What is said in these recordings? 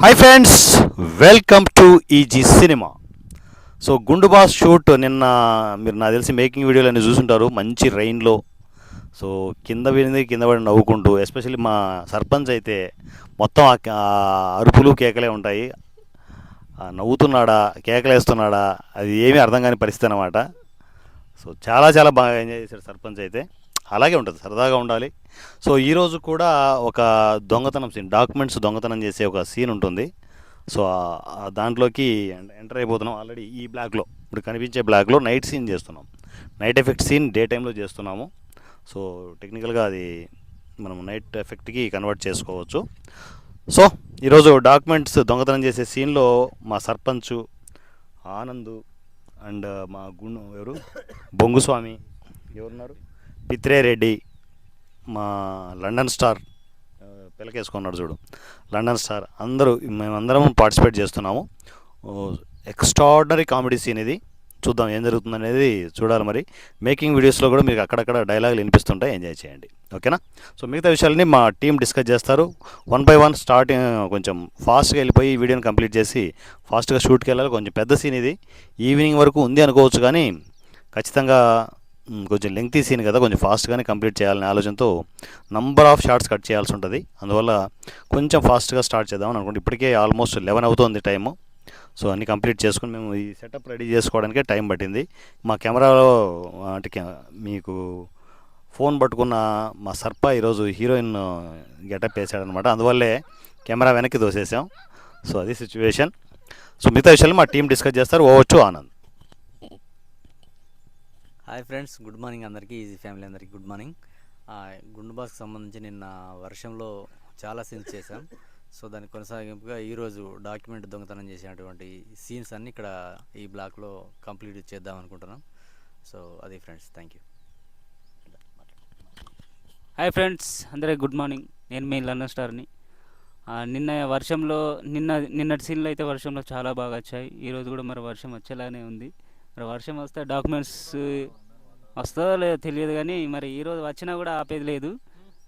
Hi friends welcome to easy cinema so Gundu boss shoot నిన్న మీరు నాకు తెలిసి మేకింగ్ వీడియోలు అన్ని చూసుంటారు. మంచి రైన్లో సో కింద పడింది కింద పడి నవ్వుకుంటూ ఎస్పెషల్లీ మా సర్పంచ్ అయితే మొత్తం ఆ అరుపులు కేకలే ఉంటాయి. ఆ నవ్వుతున్నాడా కేకలేస్తున్నాడా అది ఏమీ అర్థం కాని పరిస్థితి అనమాట సో చాలా చాలా బాగా ఎంజాయ్ చేశాడు సర్పంచ్ అయితే. అలాగే ఉంటుంది సరదాగా ఉండాలి. సో ఈరోజు కూడా ఒక దొంగతనం సీన్ డాక్యుమెంట్స్ దొంగతనం చేసే ఒక సీన్ ఉంటుంది. సో దాంట్లోకి ఎంటర్ అయిపోతున్నాం ఆల్రెడీ ఈ బ్లాక్లో. ఇప్పుడు కనిపించే బ్లాక్లో నైట్ సీన్ చేస్తున్నాం. నైట్ ఎఫెక్ట్ సీన్ డే టైంలో చేస్తున్నాము. సో టెక్నికల్గా అది మనం నైట్ ఎఫెక్ట్కి కన్వర్ట్ చేసుకోవచ్చు. సో ఈరోజు డాక్యుమెంట్స్ దొంగతనం చేసే సీన్లో మా సర్పంచ్ ఆనందు అండ్ మా గుండు ఎవరు? బొంగుస్వామి ఎవరున్నారు? పిత్రేరెడ్డి మా లండన్ స్టార్ పిలకేసుకున్నాడు చూడు. లండన్ స్టార్ అందరూ మేమందరం పార్టిసిపేట్ చేస్తున్నాము. ఎక్స్ట్రాడినరీ కామెడీ సీన్ ఇది. చూద్దాం ఏం జరుగుతుంది అనేది చూడాలి మరి. మేకింగ్ వీడియోస్లో కూడా మీకు అక్కడక్కడ డైలాగులు వినిపిస్తుంటాయి. ఎంజాయ్ చేయండి. ఓకేనా? సో మిగతా విషయాలని మా టీం డిస్కస్ చేస్తారు. వన్ బై వన్ స్టార్టింగ్ కొంచెం ఫాస్ట్గా వెళ్ళిపోయి వీడియోని కంప్లీట్ చేసి ఫాస్ట్గా షూట్కి వెళ్ళాలి. కొంచెం పెద్ద సీన్ ఇది. ఈవినింగ్ వరకు ఉంది అనుకోవచ్చు కానీ ఖచ్చితంగా కొంచెం లెంగ్తీ సీన్ కదా కొంచెం ఫాస్ట్గానే కంప్లీట్ చేయాలనే ఆలోచనతో నంబర్ ఆఫ్ షార్ట్స్ కట్ చేయాల్సి ఉంటుంది. అందువల్ల కొంచెం ఫాస్ట్గా స్టార్ట్ చేద్దాం అనుకుంటే ఇప్పటికే ఆల్మోస్ట్ లెవెన్ అవుతుంది టైము సో అన్ని కంప్లీట్ చేసుకుని మేము ఈ సెటప్ రెడీ చేసుకోవడానికే టైం పట్టింది. మా కెమెరాలో అంటే మీకు ఫోన్ పట్టుకున్న మా సర్ప ఈరోజు హీరోయిన్ గెటప్ వేసాడనమాట అందువల్లే కెమెరా వెనక్కి దోసేసాం సో అది సిచ్యువేషన్ సో మిగతా విషయాలు మా టీం డిస్కస్ చేస్తారు. ఓవచ్చు Anand. Hi friends good morning అందరికీ ఈజీ ఫ్యామిలీ అందరికీ గుడ్ మార్నింగ్. గుండు బాస్కి సంబంధించి నిన్న వర్షంలో చాలా సీన్స్ చేశాం. సో దాని కొనసాగింపుగా ఈరోజు డాక్యుమెంట్ దొంగతనం చేసినటువంటి సీన్స్ అన్నీ ఇక్కడ ఈ బ్లాక్లో కంప్లీట్ చేద్దాం అనుకుంటున్నాం. సో అది friends thank you hi friends అందరికీ గుడ్ మార్నింగ్. నేను మీ లండన్ స్టార్ని. నిన్న వర్షంలో నిన్న నిన్నటి సీన్లు అయితే వర్షంలో చాలా బాగా వచ్చాయి. ఈరోజు కూడా మరి వర్షం వచ్చేలానే ఉంది. మరి వర్షం వస్తే డాక్యుమెంట్స్ వస్తుందో లేదో తెలియదు కానీ మరి ఈరోజు వచ్చినా కూడా ఆపేది లేదు.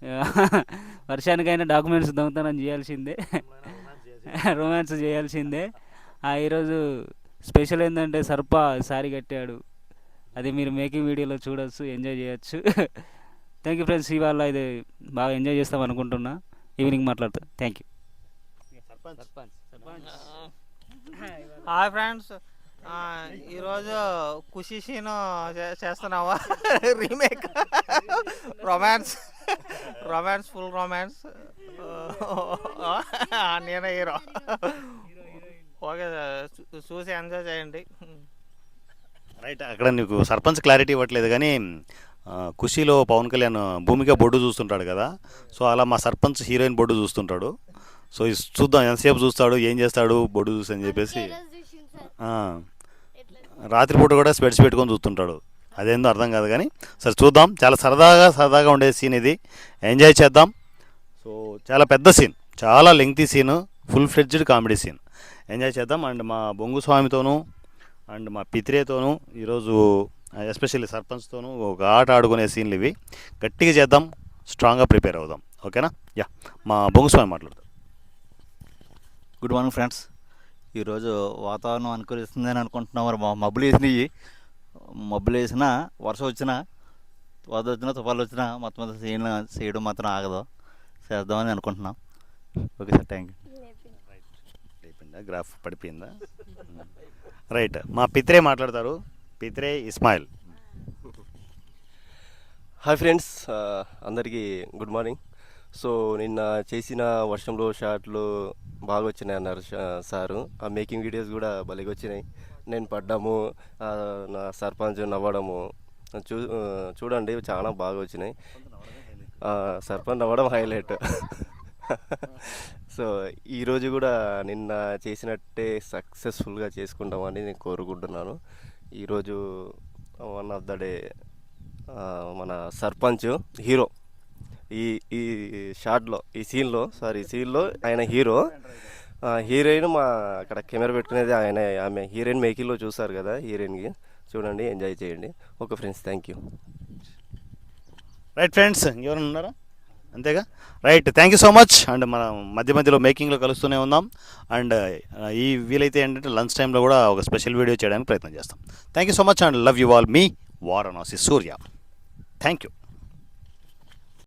వర్షానికైనా డాక్యుమెంట్స్ దొంగతనం చేయాల్సిందే. రొమాన్స్ చేయాల్సిందే. ఆ, ఈరోజు స్పెషల్ ఏంటంటే సర్ప సారీ కట్టాడు. అది మీరు మేకింగ్ వీడియోలో చూడొచ్చు ఎంజాయ్ చేయొచ్చు. థ్యాంక్ యూ ఫ్రెండ్స్ ఇవాళ ఇది బాగా ఎంజాయ్ చేస్తాం అనుకుంటున్నా. ఈవినింగ్ మాట్లాడతా. Thank you hi friends. ఈరోజు ఖుషి సీన్ చేస్తున్నావా? Remake. Romance. Romance full romance. నేనే హీరో. ఓకే చూసి ఎంజాయ్ చేయండి. రైట్ అక్కడ నీకు సర్పంచ్ క్లారిటీ ఇవ్వట్లేదు కానీ ఖుషీలో పవన్ కళ్యాణ్ భూమిక బొడ్డు చూస్తుంటాడు కదా. సో అలా మా సర్పంచ్ హీరోయిన్ బొడ్డు చూస్తుంటాడు. సో చూద్దాం ఎంతసేపు చూస్తాడు ఏం చేస్తాడు బొడ్డు చూసి అని చెప్పేసి. ఆ, రాత్రిపూట కూడా స్పెడ్స్ పెట్టుకొని చూస్తుంటాడు. అదేందో అర్థం కాదు కానీ సరే చూద్దాం. చాలా సరదాగా సరదాగా ఉండే సీన్ ఇది. ఎంజాయ్ చేద్దాం. సో చాలా పెద్ద సీన్ చాలా lengthy scene full fledged comedy scene enjoy చేద్దాం. అండ్ మా బొంగు స్వామితోనూ అండ్ మా పిత్రేతోనూ ఈరోజు ఎస్పెషల్లీ సర్పంచ్తోనూ ఒక ఆట ఆడుకునే సీన్లు ఇవి. గట్టిగా చేద్దాం. స్ట్రాంగ్గా ప్రిపేర్ అవుదాం. ఓకేనా యా మా బొంగు స్వామి మాట్లాడతాం గుడ్ మార్నింగ్ ఫ్రెండ్స్ ఈరోజు వాతావరణం అనుకూలిస్తుందని అనుకుంటున్నాం మరి. మా మబ్బులు వేసినాయి. మబ్బులు వేసినా వర్షం వచ్చినా వరద వచ్చినా తుఫాలు వచ్చినా మొత్తం అంతా చేయడం చేయడం మాత్రం ఆగదు. చేద్దామని అనుకుంటున్నాం. ఓకే సార్ థ్యాంక్ యూ అయిపోయిందా? గ్రాఫ్ పడిపోయిందా? రైట్. మా పిత్రే మాట్లాడతారు. పిత్రే ఇస్మాయిల్. Hi friends. అందరికీ గుడ్ మార్నింగ్. సో నిన్న చేసిన వర్షంలో షాట్లు బాగా వచ్చినాయి అన్నారు సారు. ఆ మేకింగ్ వీడియోస్ కూడా భలేగా వచ్చినాయి నేను పడ్డాము నా సర్పంచ్ నవ్వడము చూ చూడండి చాలా బాగా వచ్చినాయి సర్పంచ్ నవ్వడం హైలైట్. సో ఈరోజు కూడా నిన్న చేసినట్టే సక్సెస్ఫుల్గా చేసుకుంటామని నేను కోరుకుంటున్నాను. ఈరోజు వన్ ఆఫ్ ద డే మన సర్పంచ్ హీరో. ఈ ఈ షార్ట్లో ఈ సీన్లో సారీ సీన్లో ఆయన హీరో. హీరోయిన్ మా అక్కడ కెమెరా పెట్టుకునేది ఆయన ఆమె హీరోయిన్ మేకింగ్లో చూసారు కదా హీరోయిన్కి. చూడండి ఎంజాయ్ చేయండి. Okay friends thank you. Right friends ఎవరైనా ఉన్నారా? అంతేగా? Right thank you so much. And మనం మధ్య మధ్యలో మేకింగ్లో కలుస్తూనే ఉందాం అండ్ ఈ వీలైతే ఏంటంటే లంచ్ టైంలో కూడా ఒక స్పెషల్ వీడియో చేయడానికి ప్రయత్నం చేస్తాం. Thank you so much and love you all. Me Varanasi Surya. Thank you.